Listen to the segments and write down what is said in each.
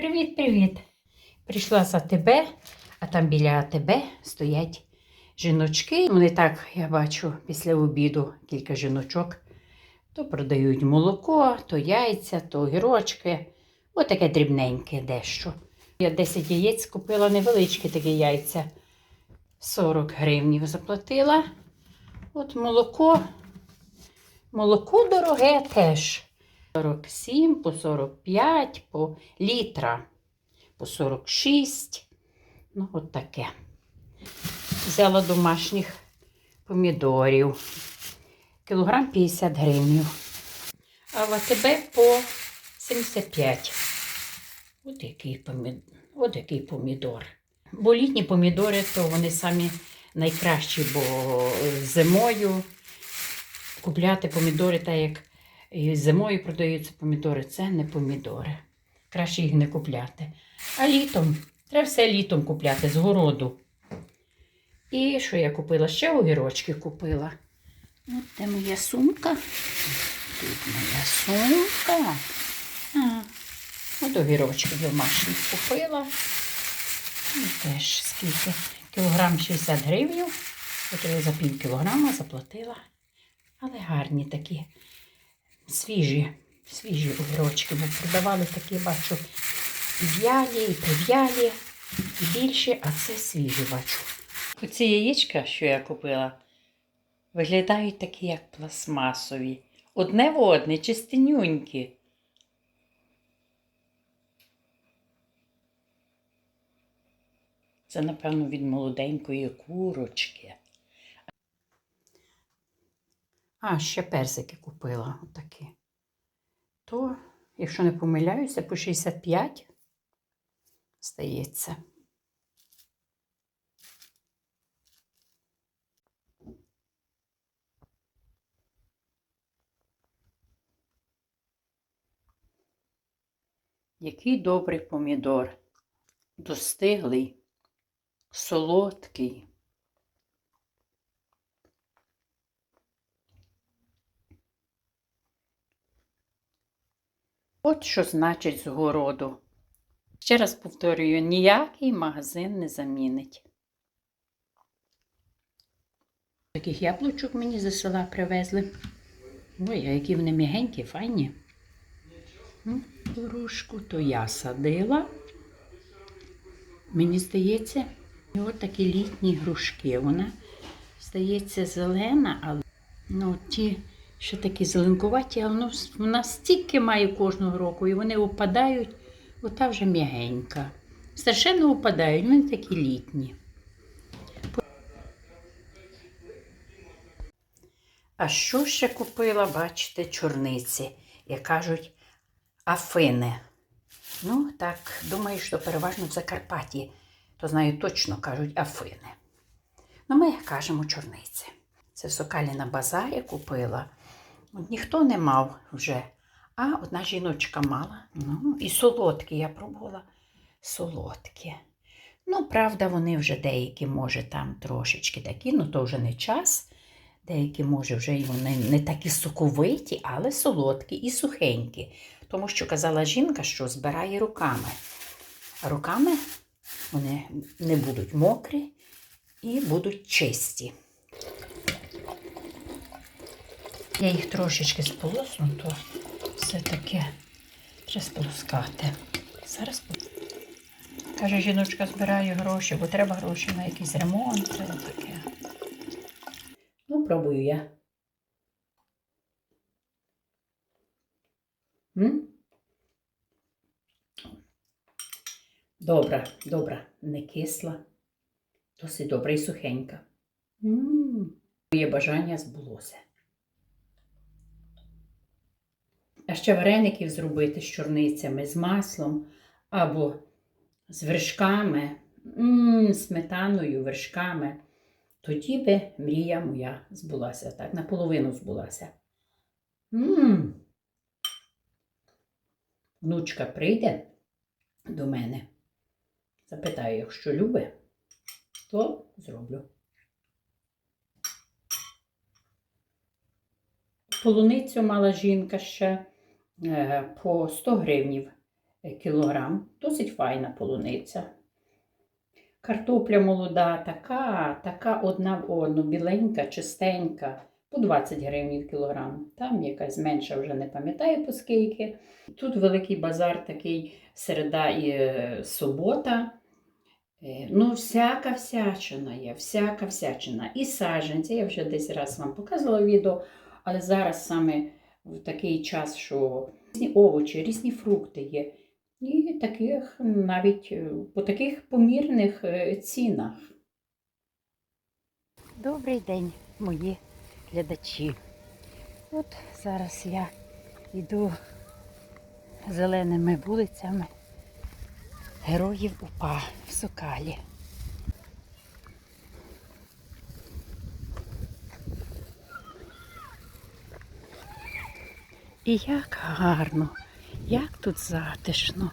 Привіт-привіт! Прийшла за тебе, а там біля тебе стоять жіночки. Вони так, я бачу, після обіду кілька жіночок. То продають молоко, то яйця, то огірочки. Отаке дрібненьке дещо. Я 10 яєць купила невеличкі такі яйця. 40 гривнів заплатила. От молоко. Молоко дороге теж. 47, по 45, по літра, по 46. Ну, от таке. Взяла домашніх помідорів. Кілограм 50 гривень. А в АТБ по 75. От який, помід... От який помідор. Бо літні помідори, то вони самі найкращі, бо зимою купляти помідори, так як і зимою продаються помідори, це не помідори. Краще їх не купляти. А літом, треба все літом купляти з городу. І що я купила? Ще огірочки купила. От де моя сумка. Тут моя сумка. А, от огірочки домашні купила. Ну, теж скільки? Кілограм 60 гривень. От я за пів кілограма заплатила. Але гарні такі свіжі, свіжі огірочки, бо продавали такі, бачу, і в'ялі, і прив'ялі, і більші, а це свіжі бачу. Оці яєчка, що я купила, виглядають такі, як пластмасові. Одне в одне, чистенюнькі. Це, напевно, від молоденької курочки. А, ще персики купила отакі. То, якщо не помиляюся, по 65 здається. Який добрий помідор. Достиглий, солодкий. От що значить з городу. Ще раз повторюю, ніякий магазин не замінить. Таких яблучок мені за села привезли. Ой, а які вони м'ягенькі, файні. Грушку то я садила. Мені здається, от такі літні грушки. Вона, здається, зелена, але ну, ті ще такі зеленкуваті, але ну, вона стільки має кожного року, і вони опадають, ота вже м'ягенька. Страшенно опадають, вони такі літні. А що ще купила, бачите, чорниці, як кажуть, афини. Ну, так, думаю, що переважно в Закарпатті, то знаю точно кажуть афини. Ну, ми кажемо чорниці. Це в Сокалі на базарі купила. Ніхто не мав вже, а одна жіночка мала. Ну, і солодкі я пробувала. Солодкі. Ну, правда, вони вже деякі, може, там трошечки такі, ну то вже не час. Деякі, може, вже і вони не такі соковиті, але солодкі і сухенькі. Тому що казала жінка, що збирає руками. А руками вони не будуть мокрі і будуть чисті. Я їх трошечки сполосну, то все таке треба сполоскати. Зараз каже, жіночка збирає гроші, бо треба гроші на якийсь ремонт, таке. Ну, пробую я. М? Добра, добра, не кисла, досить добра і сухенька. М, Моє бажання збулося. А ще вареників зробити з чорницями, з маслом або з вершками, м, сметаною, вершками. Тоді би мрія моя збулася, так, наполовину збулася. М. Внучка прийде до мене, запитаю, якщо любить, то зроблю. Полуницю мала жінка ще по 100 гривнів е, кілограм. Досить файна полуниця. Картопля молода, така, така одна в одну, біленька, чистенька, по 20 гривень кілограм. Там якась менша, вже не пам'ятаю по скільки. Тут великий базар такий середа і е, субота. Е, Ну, всяка всячина є, всяка всячина. І саджанці, я вже десь раз вам показувала відео, але зараз саме в такий час, що різні овочі, різні фрукти є. І таких навіть е, по таких помірних е, цінах. Добрий день, мої глядачі. От зараз я йду зеленими вулицями героїв УПА в Сокалі. І як гарно, як тут затишно,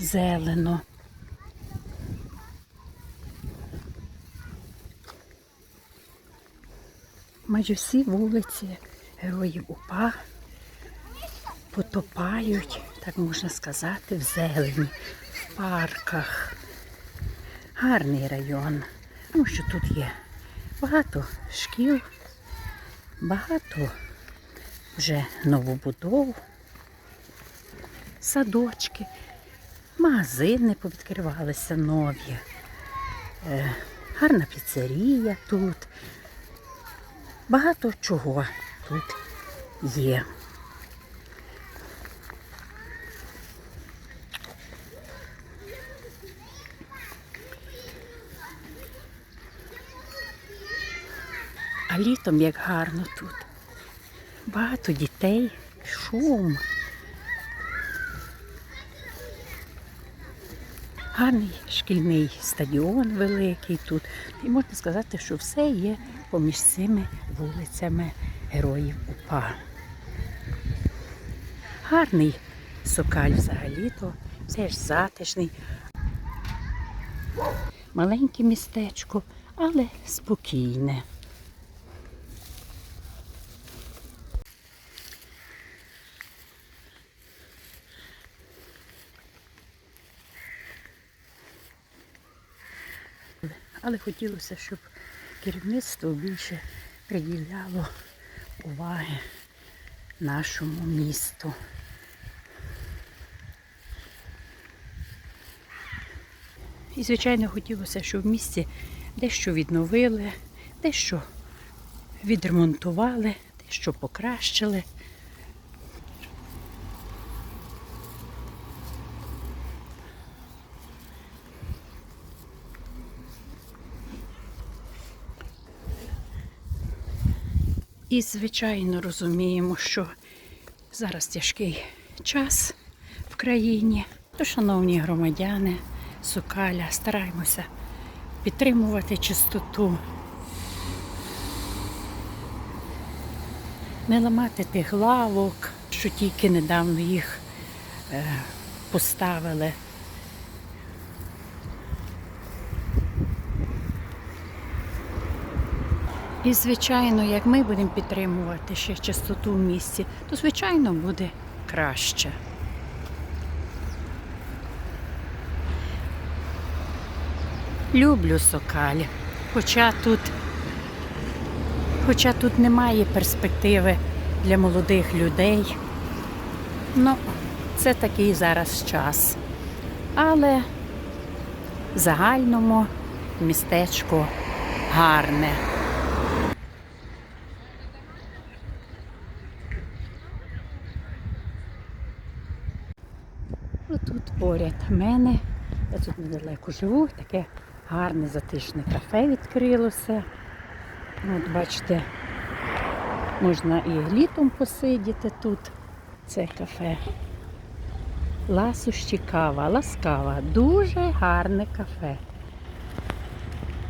зелено. Майже всі вулиці героїв УПА потопають, так можна сказати, в зелені, в парках. Гарний район, тому що тут є багато шкіл, багато вже новобудов, садочки, магазини повідкривалися нові, е, гарна піцерія тут. Багато чого тут є. А літом як гарно тут. Багато дітей, шум. Гарний шкільний стадіон великий тут. І можна сказати, що все є поміж цими вулицями героїв УПА. Гарний сокаль взагалі-то, все ж затишний. Маленьке містечко, але спокійне. Але хотілося, щоб керівництво більше приділяло уваги нашому місту. І, звичайно, хотілося, щоб в місті дещо відновили, дещо відремонтували, дещо покращили. І, звичайно, розуміємо, що зараз тяжкий час в країні. То, шановні громадяни, Сукаля, стараємося підтримувати чистоту, не ламати тих лавок, що тільки недавно їх е, поставили. І, звичайно, як ми будемо підтримувати ще чистоту в місті, то, звичайно, буде краще. Люблю сокалі, хоча тут, хоча тут немає перспективи для молодих людей. Ну, це такий зараз час. Але в загальному містечко гарне. Поряд мене, я тут недалеко живу, таке гарне затишне кафе відкрилося. От бачите, можна і літом посидіти тут. Це кафе. Ласощі кава, ласкава. Дуже гарне кафе.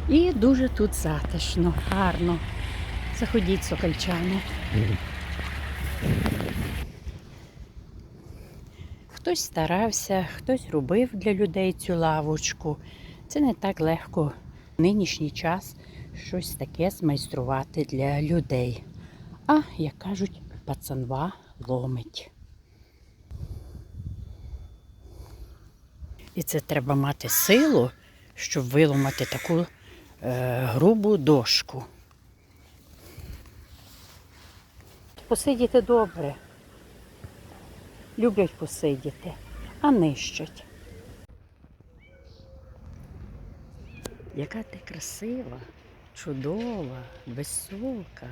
І дуже тут затишно, гарно. Заходіть, сокольчани. Хтось старався, хтось робив для людей цю лавочку. Це не так легко в нинішній час щось таке змайструвати для людей. А, як кажуть, пацанва ломить. І це треба мати силу, щоб виламати таку е, грубу дошку. Посидіти добре. Люблять посидіти, а нищать. Яка ти красива, чудова, висока,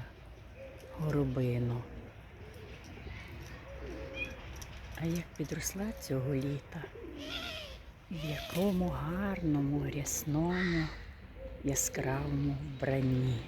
горобино. А як підросла цього літа, в якому гарному, рясному, яскравому вбранні.